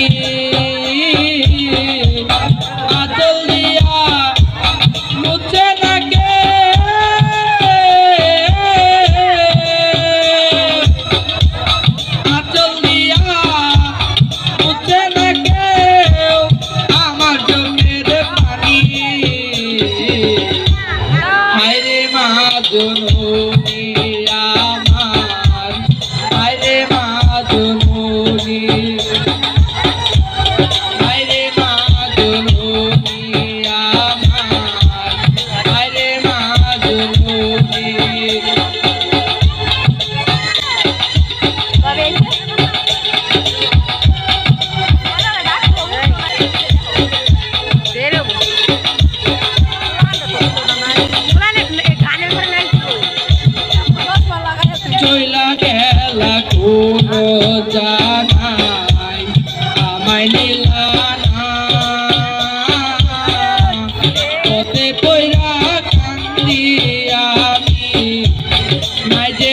Thank you. Do. the চইলা গেলা কোনো জানাই আমায় নিলা পথে পয়রা কান্দি আমি। মাই যে